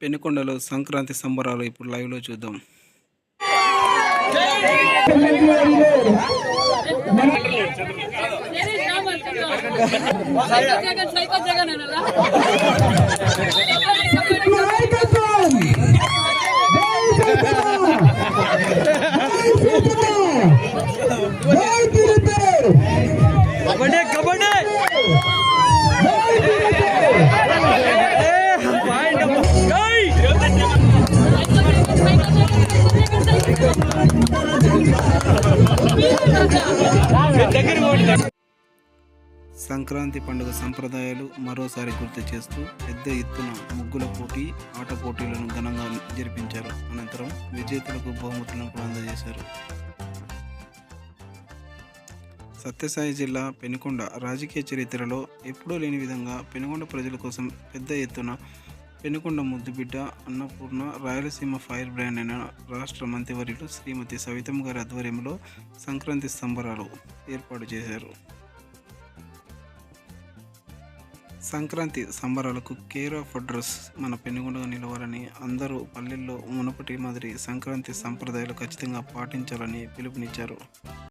పెనుకొండలో సంక్రాంతి సంబరాలు ఇప్పుడు లైవ్లో చూద్దాం కబడ్డీ కబడ్డీ సంక్రాంతి పండుగ సంప్రదాయాలు మరోసారి గుర్తు చేస్తూ పెద్ద ఎత్తున ముగ్గుల పోటీ ఆట పోటీలను ఘనంగా జరిపించారు. అనంతరం విజేతలకు బహుమతులను అందజేశారు. సత్యసాయి జిల్లా పెనుకొండ రాజకీయ చరిత్రలో ఎప్పుడూ లేని విధంగా పెనుకొండ ప్రజల కోసం పెద్ద ఎత్తున పెనుకొండ ముద్దుబిడ్డ అన్నపూర్ణ రాయలసీమ ఫైర్ బ్రాండ్ అయిన రాష్ట్ర మంత్రివర్యులు శ్రీమతి సవితమ్మ గారి ఆధ్వర్యంలో సంక్రాంతి సంబరాలు ఏర్పాటు చేశారు. సంక్రాంతి సంబరాలకు కేర్ ఆఫ్ అడ్రస్ మన పెనుగొండగా నిలవాలని అందరూ పల్లెల్లో మునపటి మాదిరి సంక్రాంతి సంప్రదాయాలు ఖచ్చితంగా పాటించాలని పిలుపునిచ్చారు.